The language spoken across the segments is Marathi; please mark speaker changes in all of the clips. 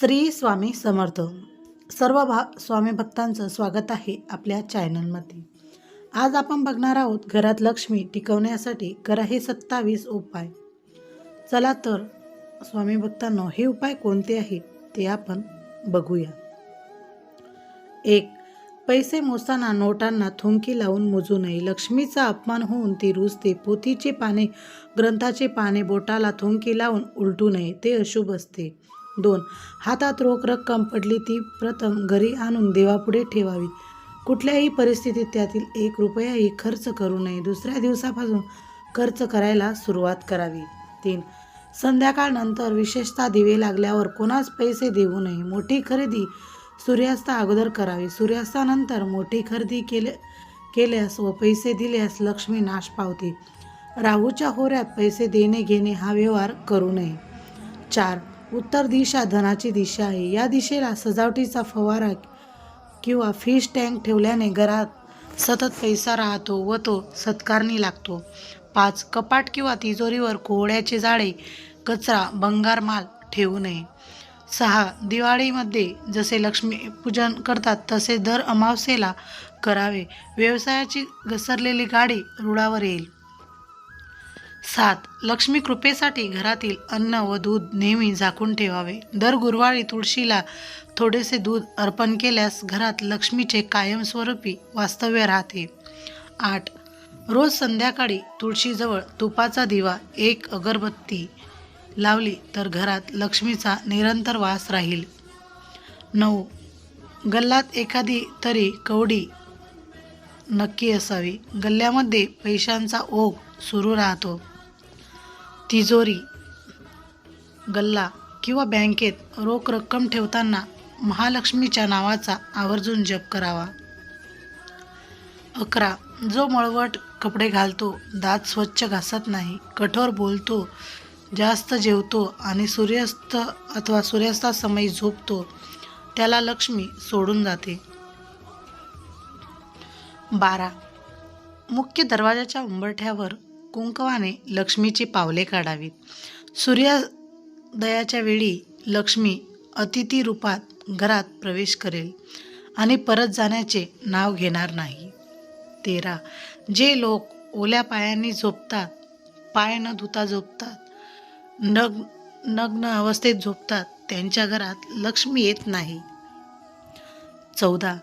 Speaker 1: श्री स्वामी समर्थ. सर्व भा स्वामी भक्तांचं स्वागत आहे आपल्या चॅनलमध्ये. आज आपण बघणार आहोत घरात लक्ष्मी टिकवण्यासाठी करा हे सत्तावीस उपाय. चला तर स्वामी भक्तांनो हे उपाय कोणते आहेत ते आपण बघूया. एक पैसे मोजताना नोटांना थुंकी लावून मोजू नये. लक्ष्मीचा अपमान होऊन ती रुजते. पोथीचे पाने ग्रंथाचे पाने बोटाला थुंकी लावून उलटू नये. ते अशुभ असते. दोन. हातात रोख रक्कम पडली ती प्रथम घरी आणून देवापुढे ठेवावी. कुठल्याही परिस्थितीत त्यातील एक रुपयाही खर्च करू नये. दुसऱ्या दिवसापासून खर्च करायला सुरुवात करावी. तीन. संध्याकाळनंतर विशेषतः दिवे लागल्यावर कोणास पैसे देऊ नये. मोठी खरेदी सूर्यास्ता अगोदर करावी. सूर्यास्तानंतर मोठी खरेदी केले केल्यास व पैसे दिल्यास लक्ष्मी नाश पावते. राहूच्या होऱ्यात पैसे देणे घेणे हा व्यवहार करू नये. चार. उत्तर दिशा धनाची दिशा आहे. या दिशेला सजावटीचा फवारा किंवा फिश टँक ठेवल्याने घरात सतत पैसा राहतो व तो सत्कारणी लागतो. पाच कपाट किंवा तिजोरीवर कोहळ्याचे जाळे कचरा बंगार माल ठेवू नये. सहा दिवाळीमध्ये जसे लक्ष्मी पूजन करतात तसे दर अमावस्येला करावे. व्यवसायाची घसरलेली गाडी रुळावर येईल. सात लक्ष्मी कृपेसाठी घरातील अन्न व दूध नेहमी झाकून ठेवावे. दर गुरुवारी तुळशीला थोडेसे दूध अर्पण केल्यास घरात लक्ष्मीचे कायमस्वरूपी वास्तव्य राहते. आठ रोज संध्याकाळी तुळशीजवळ तुपाचा दिवा एक अगरबत्ती लावली तर घरात लक्ष्मीचा निरंतर वास राहील. नऊ गल्लात एखादी तरी कवडी नक्की असावी. गल्ल्यामध्ये पैशांचा ओघ सुरू राहतो. तिजोरी गल्ला किंवा बँकेत रोख रक्कम ठेवताना महालक्ष्मीच्या नावाचा आवर्जून जप करावा. अकरा जो मळवट कपडे घालतो दात स्वच्छ घासत नाही कठोर बोलतो जास्त जेवतो आणि सूर्यास्त अथवा सूर्यास्तासमयी झोपतो त्याला लक्ष्मी सोडून जाते. बारा मुख्य दरवाजाच्या उंबरठ्यावर कुंकवाने लक्ष्मीची पावले काढावीत. सूर्योदयाच्या वेळी लक्ष्मी अतिथी रूपात घरात प्रवेश करेल आणि परत जाण्याचे नाव घेणार नाही. तेरा. जे लोक ओल्या पायांनी झोपतात पाय न धुता झोपतात नग नग्न अवस्थेत झोपतात त्यांच्या घरात लक्ष्मी येत नाही. चौदा.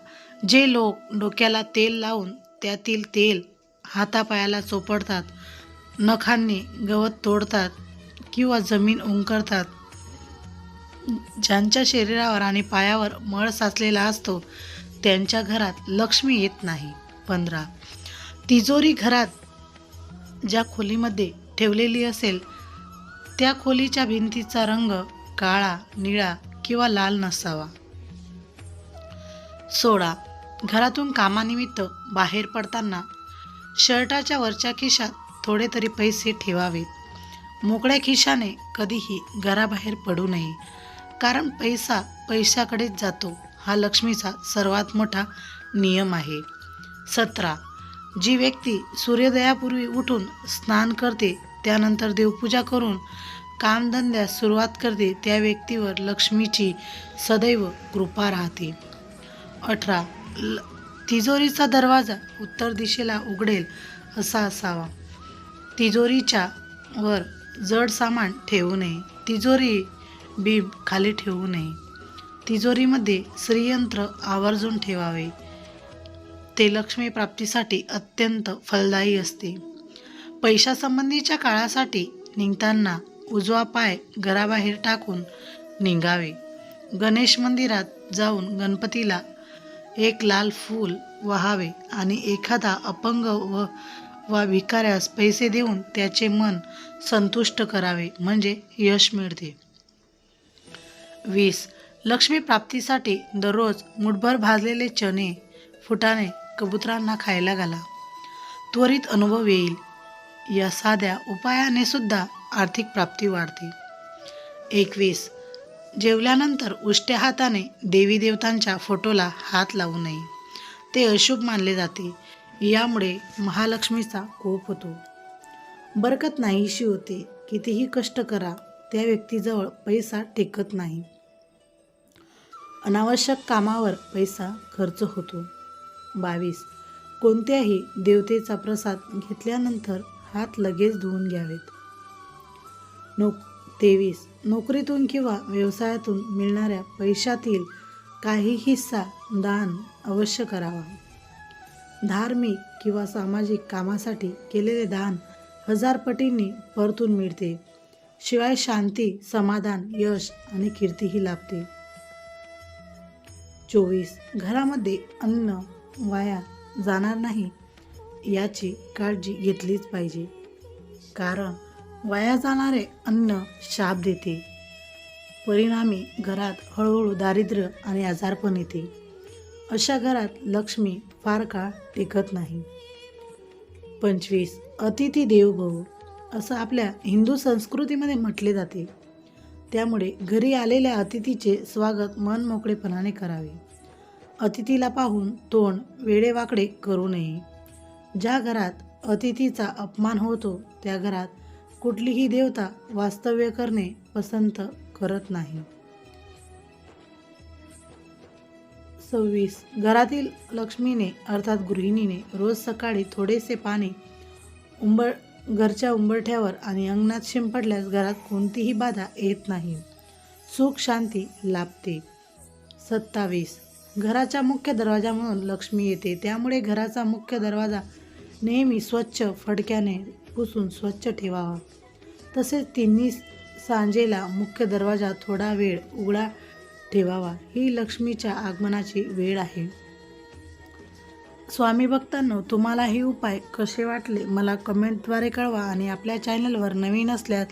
Speaker 1: जे लोक डोक्याला तेल लावून त्यातील तेल हातापायाला चोपडतात नखांनी गवत तोडतात किंवा जमीन उंकरतात. ज्यांच्या शरीरावर आणि पायावर मळ साचलेला असतो त्यांच्या घरात लक्ष्मी येत नाही. पंधरा. तिजोरी घरात ज्या खोलीमध्ये ठेवलेली असेल त्या खोलीच्या भिंतीचा रंग काळा निळा किंवा लाल नसावा. सोळा. घरातून कामानिमित्त बाहेर पडताना शर्टाच्या वरच्या खिशात थोडे तरी पैसे ठेवावेत. मोकळ्या खिशाने कधीही घराबाहेर पडू नये. कारण पैसा पैशाकडेच जातो हा लक्ष्मीचा सर्वात मोठा नियम आहे. सतरा. जी व्यक्ती सूर्योदयापूर्वी उठून स्नान करते त्यानंतर देवपूजा करून कामधंद्यास सुरुवात करते त्या व्यक्तीवर लक्ष्मीची सदैव कृपा राहते. अठरा. ल तिजोरीचा दरवाजा उत्तर दिशेला उघडेल असा असावा. तिजोरीच्या वर जड सामान ठेवू नये. तिजोरी बीब खाली ठेवू नये. तिजोरीमध्ये श्रीयंत्र आवर्जून ठेवावे. ते लक्ष्मी प्राप्तीसाठी अत्यंत फलदायी असते. पैशासंबंधीच्या काळासाठी निघताना उजवा पाय घराबाहेर टाकून निघावे. गणेश मंदिरात जाऊन गणपतीला एक लाल फूल वहावे आणि एखादा अपंग व वा भिकाऱ्यास पैसे देऊन त्याचे मन संतुष्ट करावे म्हणजे यश मिळते. वीस. लक्ष्मी प्राप्तीसाठी दररोज मुठभर भाजलेले चणे फुटाणे कबुतरांना खायला घाला. त्वरित अनुभव येईल. या साध्या उपायाने सुद्धा आर्थिक प्राप्ती वाढते. एकवीस. जेवल्यानंतर उष्ट्या हाताने देवी देवतांच्या फोटोला हात लावू नये. ते अशुभ मानले जाते. यामुळे महालक्ष्मीचा कोप होतो. बरकत नाहीशी होते. कितीही कष्ट करा त्या व्यक्तीजवळ पैसा टेकत नाही. अनावश्यक कामावर पैसा खर्च होतो. बावीस. कोणत्याही देवतेचा प्रसाद घेतल्यानंतर हात लगेच धुवून घ्यावेत. नोक तेवीस. नोकरीतून किंवा व्यवसायातून मिळणाऱ्या पैशातील काही हिस्सा दान अवश्य करावा. धार्मिक किंवा सामाजिक कामासाठी केलेले दान हजार पटींनी परतून मिळते. शिवाय शांती समाधान यश आणि कीर्तीही लाभते. चोवीस. घरामध्ये अन्न वाया जाणार नाही याची काळजी घेतलीच पाहिजे. कारण वाया जाणारे अन्न शाप देते. परिणामी घरात हळूहळू दारिद्र्य आणि आजारपण येते. अशा घरात लक्ष्मी फार काळ टिकत नाही. पंचवीस अतिथी देवभव असं आपल्या हिंदू संस्कृतीमध्ये म्हटले जाते. त्यामुळे घरी आलेल्या अतिथीचे स्वागत मन मोकळेपणाने करावे. अतिथीला पाहून तोंड वेडेवाकडे करू नये. ज्या घरात अतिथीचा अपमान होतो त्या घरात कुठलीही देवता वास्तव्य करणे पसंत करत नाही. सव्वीस. घरातील लक्ष्मीने अर्थात गृहिणीने रोज सकाळी थोडेसे पाणी उंबर घरच्या उंबरठ्यावर आणि अंगणात शिंपडल्यास घरात कोणतीही बाधा येत नाही. सुख शांती लाभते. सत्तावीस. घराच्या मुख्य दरवाजा म्हणून लक्ष्मी येते. त्यामुळे घराचा मुख्य दरवाजा नेहमी स्वच्छ फडक्याने पुसून स्वच्छ ठेवावा. तसेच तिन्ही सांजेला मुख्य दरवाजा थोडा वेळ उघडा ठेवावा ही लक्ष्मीच्या आगमनाची वेळ आहे. स्वामी भक्तांनो तुम्हाला हे उपाय कसे वाटले मला कमेंटद्वारे कळवा आणि आपल्या चॅनलवर नवीन असल्यास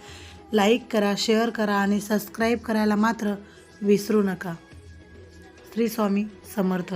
Speaker 1: लाईक करा शेअर करा आणि सबस्क्राईब करायला मात्र विसरू नका. श्री स्वामी समर्थ.